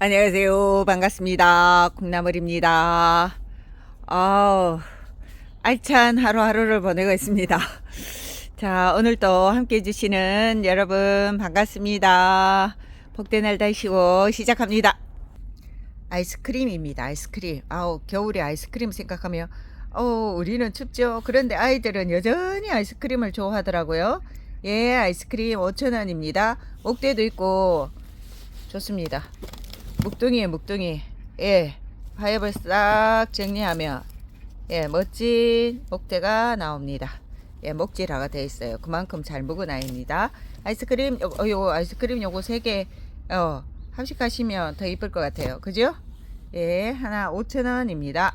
안녕하세요. 반갑습니다. 콩나물입니다. 아우, 알찬 하루하루를 보내고 있습니다. 자, 오늘도 함께 해주시는 여러분 반갑습니다. 복된 날 다시고 시작합니다. 아이스크림입니다. 아이스크림. 아우, 겨울에 아이스크림 생각하면, 어, 우리는 춥죠. 그런데 아이들은 여전히 아이스크림을 좋아하더라고요. 예, 아이스크림 5,000원입니다. 목대도 있고, 좋습니다. 묵둥이에요, 묵둥이. 예, 파이브를 싹 정리하면, 예, 멋진 목대가 나옵니다. 예, 목질화가 되어 있어요. 그만큼 잘 묵은 아이입니다. 아이스크림, 요, 어, 요 아이스크림 요거 3개, 어, 합식하시면 더 이쁠 것 같아요. 그죠? 예, 하나 5,000원입니다.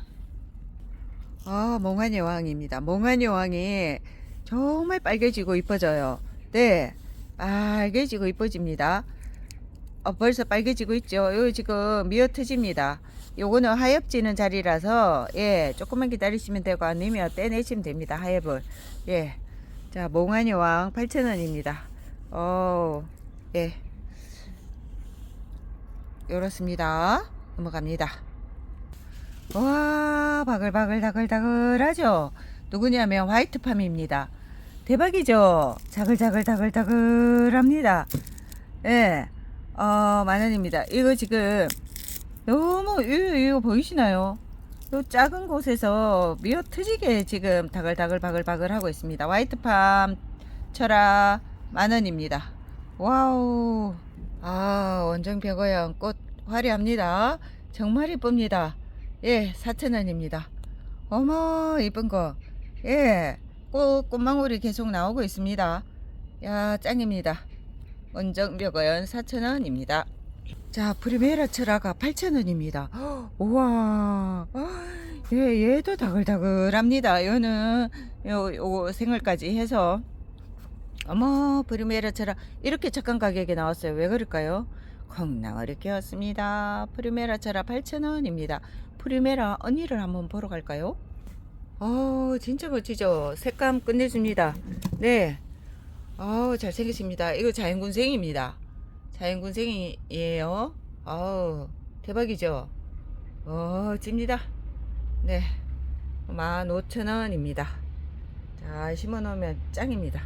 아, 몽환 여왕입니다. 몽환 여왕이 정말 빨개지고 이뻐져요. 네, 빨개지고 이뻐집니다. 어, 벌써 빨개지고 있죠. 요 지금 미어 터집니다. 요거는 하엽지는 자리라서 예 조금만 기다리시면 되고 아니면 떼내시면 됩니다. 하엽을 예. 자 몽환 여왕 8,000원입니다. 어 예. 요렇습니다. 넘어갑니다. 와 바글바글 다글다글하죠. 누구냐면 화이트팜입니다. 대박이죠. 자글자글 다글다글합니다. 예. 어, 만 원입니다. 이거 지금 너무 이거, 보이시나요? 요 작은 곳에서 미어 트지게 지금 다글다글 바글바글 하고 있습니다. 화이트팜 철아 만 원입니다. 와우. 아, 원정 벽어양 꽃 화려합니다. 정말 이쁩니다. 예, 4,000원입니다. 어머, 이쁜 거. 예, 꽃, 꽃망울이 계속 나오고 있습니다. 야, 짱입니다. 원정벽은 4,000원입니다. 자, 프리메라 철화가 8,000원입니다. 우와. 예, 얘도 다글다글합니다. 얘는 요, 요 생얼까지 해서 어머, 프리메라 철화 이렇게 착한 가격에 나왔어요. 왜 그럴까요? 콩나물이 끼웠습니다. 프리메라 철화 8,000원입니다. 프리메라 언니를 한번 보러 갈까요? 어, 진짜 멋지죠? 색감 끝내줍니다. 네. 아우 잘생겼습니다. 이거 자연군생입니다. 자연군생이에요. 아우 대박이죠. 어 찝니다. 네, 15,000원입니다. 자 심어놓으면 짱입니다.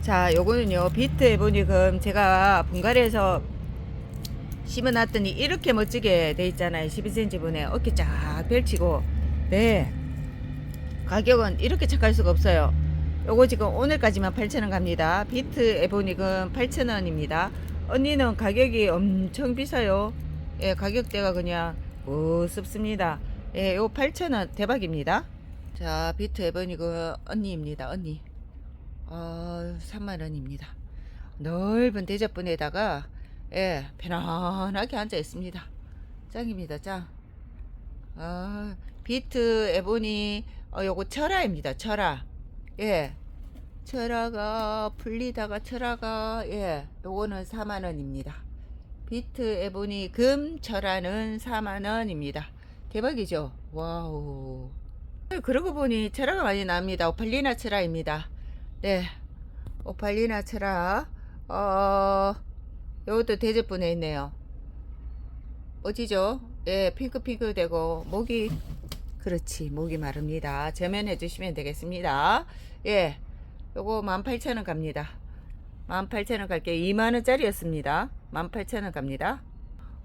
자 요거는요 비트 에보닉은 제가 분갈이에서 심어놨더니 이렇게 멋지게 돼 있잖아요. 12cm 분에 어깨 쫙 펼치고 네 가격은 이렇게 착할 수가 없어요. 요거 지금 오늘까지만 8,000원 갑니다. 비트 에보닉은 8,000원입니다. 언니는 가격이 엄청 비싸요. 예, 가격대가 그냥 우습습니다. 예, 요 8,000원 대박입니다. 자, 비트 에보닉은 언니입니다. 언니. 어, 3만원입니다. 넓은 대접분에다가 예, 편안하게 앉아 있습니다. 짱입니다, 짱. 아, 비트 에보니 어, 요거 철화입니다. 철화. 예. 철화가 풀리다가 철화가 예. 요거는 4만 원입니다. 비트 에보니 금 철화는 4만 원입니다. 대박이죠? 와우. 그러고 보니 철화가 많이 납니다. 오팔리나 철화입니다. 네. 오팔리나 철화. 어, 요것도 대접분에 있네요. 어디죠? 예, 핑크핑크 되고, 목이 그렇지. 목이 마릅니다. 제면해 주시면 되겠습니다. 예. 요거 18,000원 갑니다. 18,000원 갈게요. 2만원짜리였습니다. 18,000원 갑니다.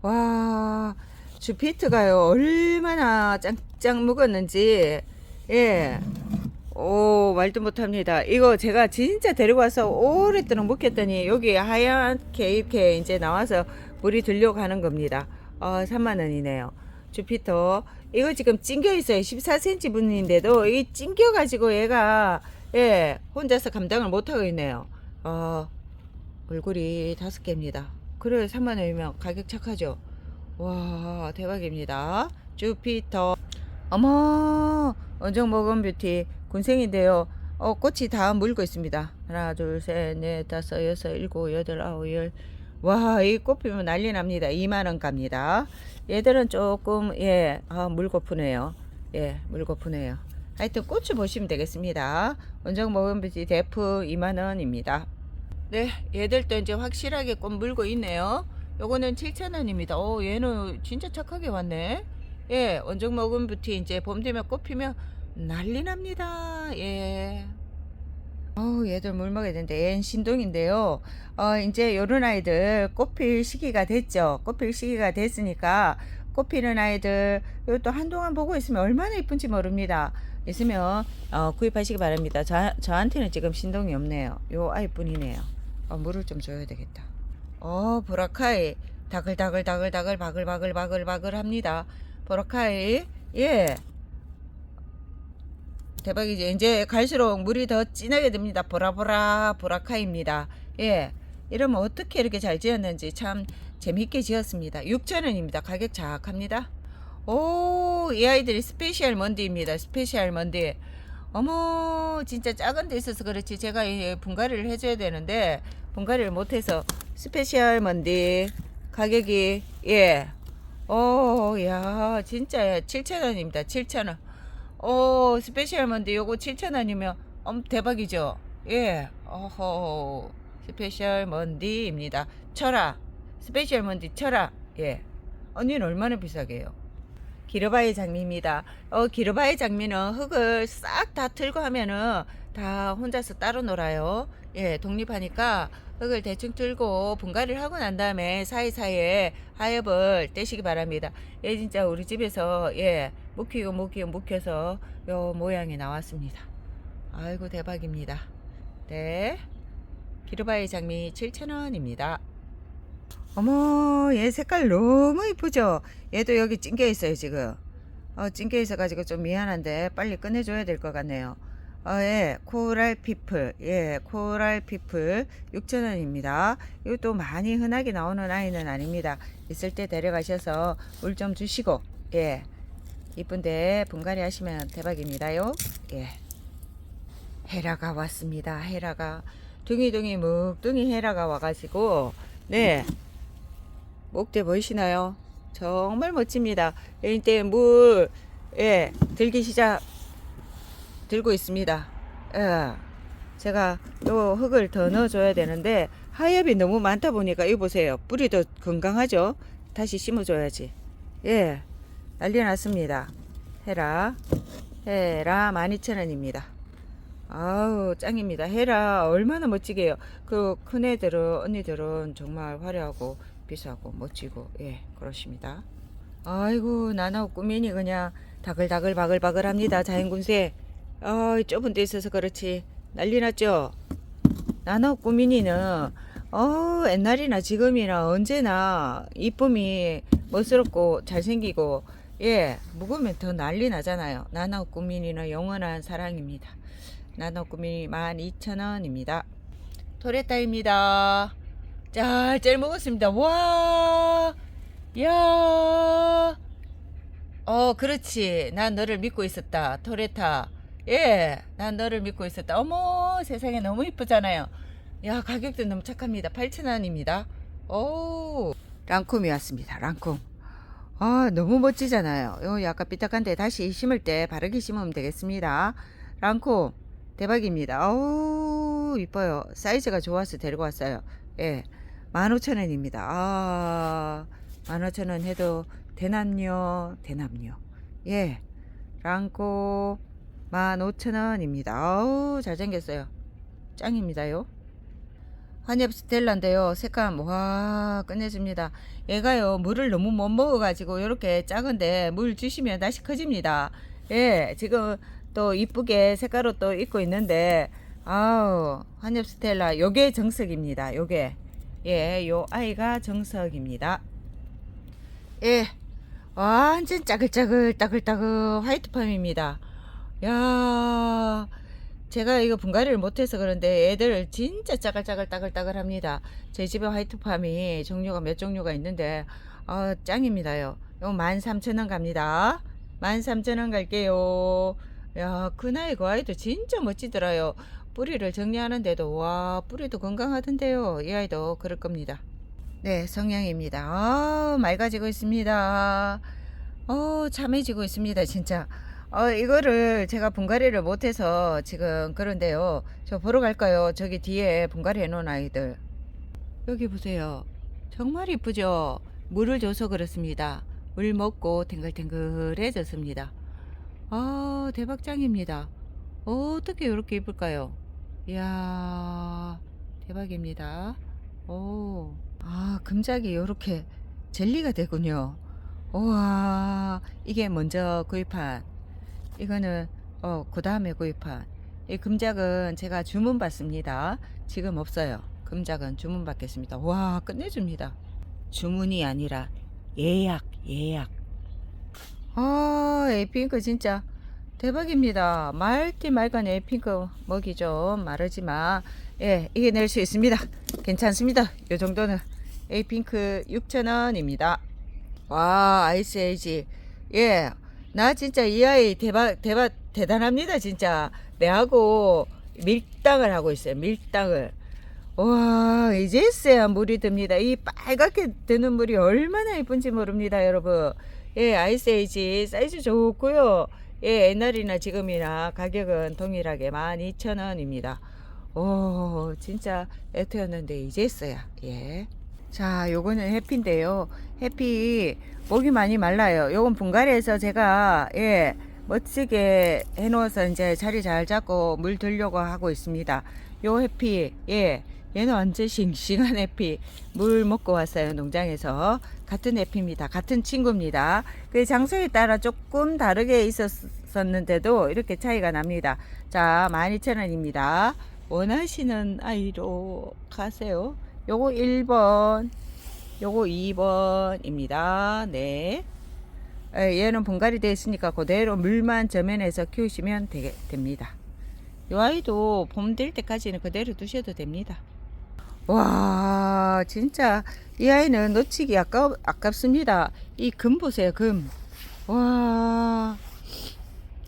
와 주피트가요. 얼마나 짱짱 묵었는지. 예오 말도 못합니다. 이거 제가 진짜 데리고 와서 오랫도록 묵혔더니 여기 하얗게 이렇게 이제 나와서 물이 들려가는 겁니다. 어 3만원이네요 주피터. 이거 지금 찡겨 있어요. 14cm 분인데도 이 찡겨 가지고 얘가 예 혼자서 감당을 못하고 있네요. 어 얼굴이 다섯 개입니다. 그래 3만원이면 가격 착하죠? 와 대박입니다. 주피터. 어머 원정 먹은 뷰티 군생인데요. 어 꽃이 다 물고 있습니다. 하나 둘 셋 넷 다섯 여섯 일곱 여덟 아홉 열 와, 이 꽃피면 난리 납니다. 2만원 갑니다. 얘들은 조금, 예, 아, 물고프네요. 예, 물고프네요. 하여튼 꽃을 보시면 되겠습니다. 원정 먹은비지 대프 2만원입니다. 네, 얘들도 이제 확실하게 꽃 물고 있네요. 요거는 7,000원입니다. 오, 얘는 진짜 착하게 왔네. 예, 원종 먹은 뷰티 이제 봄 되면 꽃 피면 난리 납니다. 예. 어우, 얘들 물 먹어야 되는데, 얘는 신동인데요. 어, 이제 요런 아이들 꽃필 시기가 됐죠. 꽃필 시기가 됐으니까, 꽃피는 아이들, 요또 한동안 보고 있으면 얼마나 이쁜지 모릅니다. 있으면, 어, 구입하시기 바랍니다. 저, 저한테는 지금 신동이 없네요. 요 아이뿐이네요. 어, 물을 좀 줘야 되겠다. 어, 보라카이. 다글다글다글다글 바글바글 바글바글 합니다. 보라카이. 예. 대박이지. 이제 갈수록 물이 더 진하게 됩니다. 보라보라 보라카입니다. 예. 이러면 어떻게 이렇게 잘 지었는지 참 재밌게 지었습니다. 6,000원입니다. 가격 작합니다. 오, 이 아이들이 스페셜 먼디입니다. 스페셜 먼디. 어머, 진짜 작은 데 있어서 그렇지. 제가 이 분갈이를 해줘야 되는데, 분갈이를 못해서 스페셜 먼디. 가격이, 예. 오, 야, 진짜 7,000원입니다. 7,000원. 오, 스페셜 먼디 요거 7,000원이면 엄 대박이죠. 예. 어허. 스페셜 먼디입니다. 철아. 스페셜 먼디 철아. 예. 언니는 얼마나 비싸게 해요? 기르바이 장미입니다. 어, 기르바이 장미는 흙을 싹 다 틀고 하면은 다 혼자서 따로 놀아요. 예, 독립하니까 흙을 대충 틀고 분갈이를 하고 난 다음에 사이사이에 하엽을 떼시기 바랍니다. 얘 진짜 우리 집에서 예, 묵히고 묵히고 묵혀서 요 모양이 나왔습니다. 아이고 대박입니다. 네. 기르바이 장미 7,000원입니다. 어머, 얘 색깔 너무 이쁘죠? 얘도 여기 찡겨 있어요, 지금. 어, 찡겨 있어가지고 좀 미안한데 빨리 끝내줘야 될 것 같네요. 어, 예, 코랄 피플, 예, 코랄 피플 6,000원입니다. 이것도 많이 흔하게 나오는 아이는 아닙니다. 있을 때 데려가셔서 물 좀 주시고, 예, 이쁜데 분갈이 하시면 대박입니다요. 예. 헤라가 왔습니다. 헤라가 둥이둥이 묵둥이 헤라가 와가지고 네 목대 보이시나요? 정말 멋집니다. 이때 물 예, 들기 시작 들고 있습니다. 예. 제가 요 흙을 더 넣어줘야 되는데 하엽이 너무 많다 보니까 이거 보세요. 뿌리도 건강하죠? 다시 심어줘야지. 예, 난리 났습니다. 헤라, 헤라 12,000원입니다. 아우 짱입니다. 헤라 얼마나 멋지게 해요. 그 큰 애들은 언니들은 정말 화려하고 비싸고 멋지고 예 그렇습니다. 아이고 나나 꾸미니 그냥 다글다글 바글바글합니다. 자연군세. 아 좁은 데 있어서 그렇지 난리 났죠. 나나 꾸미니는 어 옛날이나 지금이나 언제나 이쁨이 멋스럽고 잘생기고 예 묵으면 더 난리 나잖아요. 나나 꾸미니는 영원한 사랑입니다. 나노 꾸미 12,000원입니다. 토레타입니다. 잘, 잘 먹었습니다. 와, 야, 어, 그렇지. 난 너를 믿고 있었다. 토레타. 예, 난 너를 믿고 있었다. 어머, 세상에 너무 이쁘잖아요. 야, 가격도 너무 착합니다. 8,000원입니다. 오, 랑콤이 왔습니다. 랑콤. 아, 너무 멋지잖아요. 요 약간 삐딱한데 다시 심을 때 바르게 심으면 되겠습니다. 랑콤. 대박입니다. 어우, 이뻐요. 사이즈가 좋아서 데리고 왔어요. 예. 15,000원입니다. 아, 15,000원 해도 대남요, 대남요. 예. 랑코 15,000원입니다. 아우, 잘생겼어요. 짱입니다요. 한엽 스텔라인데요. 색감, 와, 끝내줍니다. 얘가요, 물을 너무 못 먹어가지고, 이렇게 작은데, 물 주시면 다시 커집니다. 예, 지금 또 이쁘게 색깔로 또 입고 있는데 아우 한엽 스텔라 요게 정석입니다 요게 예 요 아이가 정석입니다 예 완전 짜글짜글 따글따글 화이트 팜입니다 야 제가 이거 분갈이를 못해서 그런데 애들 진짜 짜글짜글 따글따글 합니다 제 집에 화이트팜이 종류가 몇 종류가 있는데 아 짱입니다요 요 13,000원 갑니다 13,000원 갈게요 야, 그 나이 그 아이도 진짜 멋지더라요. 뿌리를 정리하는데도, 와, 뿌리도 건강하던데요. 이 아이도 그럴 겁니다. 네, 성냥입니다. 아, 맑아지고 있습니다. 어, 참해지고 있습니다, 진짜. 어, 이거를 제가 분갈이를 못해서 지금 그런데요. 저 보러 갈까요? 저기 뒤에 분갈이 해놓은 아이들. 여기 보세요. 정말 이쁘죠? 물을 줘서 그렇습니다. 물 먹고 탱글탱글해졌습니다. 아, 대박장입니다. 어떻게 이렇게 이쁠까요? 이야, 대박입니다. 오, 아, 금작이 이렇게 젤리가 되군요. 우와, 이게 먼저 구입한, 이거는, 어, 그 다음에 구입한, 이 금작은 제가 주문 받습니다. 지금 없어요. 금작은 주문 받겠습니다. 와, 끝내줍니다. 주문이 아니라 예약, 예약. 아, 에이핑크 진짜 대박입니다. 말티 말간 에이핑크 먹이 좀 마르지만, 예, 이게 낼수 있습니다. 괜찮습니다. 요 정도는 에이핑크 6,000원입니다. 와, 아이스 에이지. 예, 나 진짜 이 아이 대박, 대박, 대단합니다. 진짜. 내하고 밀당을 하고 있어요. 밀당을. 와, 이제서야 물이 듭니다. 이 빨갛게 드는 물이 얼마나 예쁜지 모릅니다, 여러분. 예, 아이스에이지 사이즈 좋고요. 예, 옛날이나 지금이나 가격은 동일하게 12,000원입니다. 오, 진짜 애트였는데 이제서야. 예. 자, 요거는 해피인데요. 해피 목이 많이 말라요. 요건 분갈이에서 제가 예, 멋지게 해 놓아서 이제 자리 잘 잡고 물 들려고 하고 있습니다. 요 해피 예, 얘는 완전 싱싱한 해피 물 먹고 왔어요 농장에서 같은 해피입니다. 같은 친구입니다. 그 장소에 따라 조금 다르게 있었었는데도 이렇게 차이가 납니다. 자, 12,000원입니다. 원하시는 아이로 가세요. 요거 1번, 요거 2번입니다. 네. 에, 얘는 분갈이 되어 있으니까 그대로 물만 저면해서 키우시면 되게, 됩니다. 요 아이도 봄 될 때까지는 그대로 두셔도 됩니다. 와, 진짜 이 아이는 놓치기 아깝, 아깝습니다. 이 금 보세요, 금. 와.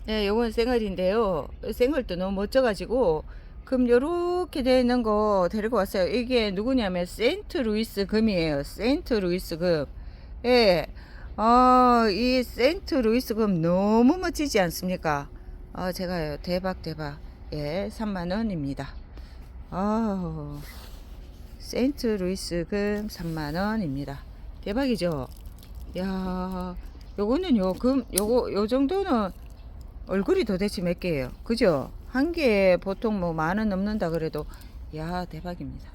네, 요건 생얼인데요. 생얼도 너무 멋져가지고 금 요렇게 되어 있는 거 데리고 왔어요. 이게 누구냐면 세인트 루이스 금이에요. 세인트 루이스 금. 예. 어, 이 세인트 루이스 금 너무 멋지지 않습니까? 아, 제가요. 대박 대박. 예, 3만 원입니다. 아. 세인트 루이스 금 3만 원입니다. 대박이죠? 야, 요거는 요 금 요거 요 정도는 얼굴이 도대체 몇 개예요? 그죠? 한 개에 보통 뭐 만 원 넘는다 그래도 야 대박입니다.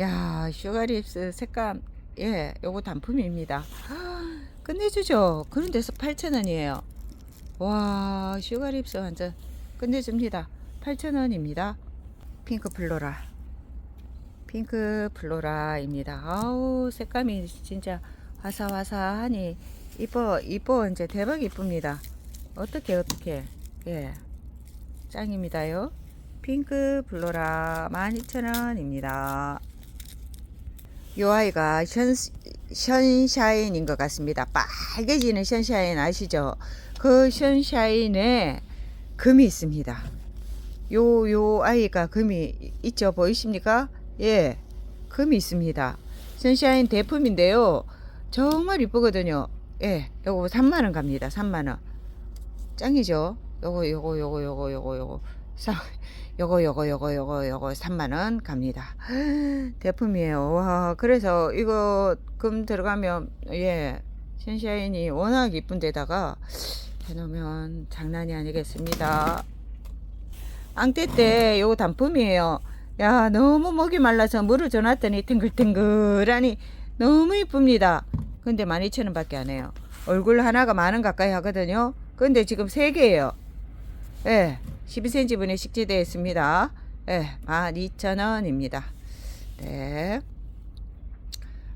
야 슈가립스 색감 예 요거 단품입니다. 끝내주죠. 그런 데서 8,000원이에요. 와 슈가립스 완전 끝내줍니다. 8,000원입니다. 핑크 플로라 핑크 플로라입니다. 아우 색감이 진짜 화사화사하니 이뻐 이뻐 이제 대박 이쁩니다. 어떻게 어떻게 예 짱입니다요. 핑크 플로라 12,000원입니다. 요 아이가 션, 션샤인인 것 같습니다. 빨개지는 션샤인 아시죠? 그 션샤인에 금이 있습니다. 요, 요 아이가 금이 있죠? 보이십니까? 예, 금이 있습니다. 선샤인 대품인데요. 정말 이쁘거든요. 예, 요거 3만원 갑니다. 3만원. 짱이죠? 요거, 요거, 요거, 요거, 요거, 요거. 사, 요거, 요거, 요거, 요거, 요거 3만원 갑니다. 대품이에요. 와, 그래서 이거 금 들어가면, 예, 선샤인이 워낙 이쁜 데다가 해놓으면 장난이 아니겠습니다. 앙떼 때 요거 단품이에요. 야 너무 목이 말라서 물을 줘놨더니 탱글탱글하니 너무 이쁩니다. 근데 12,000원 밖에 안 해요. 얼굴 하나가 만원 가까이 하거든요. 근데 지금 3개예요. 예, 12cm분에 식재되어 있습니다. 예, 12,000원입니다. 네.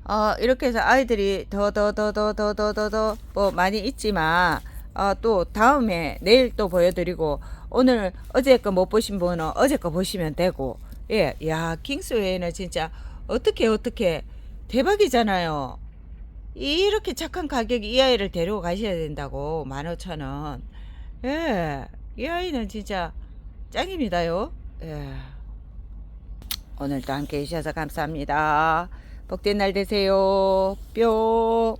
어, 이렇게 해서 아이들이 더, 더, 더, 더, 더, 더, 더, 더, 뭐 많이 있지만, 어, 또 다음에 내일 또 보여드리고, 오늘 어제 거 못 보신 분은 어제 거 보시면 되고, 예, 야, 킹스웨이는 진짜 어떻게 어떻게 대박이잖아요. 이렇게 착한 가격에 이 아이를 데리고 가셔야 된다고 15,000원. 예, 이 아이는 진짜 짱입니다요. 예. 오늘도 함께 해주셔서 감사합니다. 복된 날 되세요. 뿅.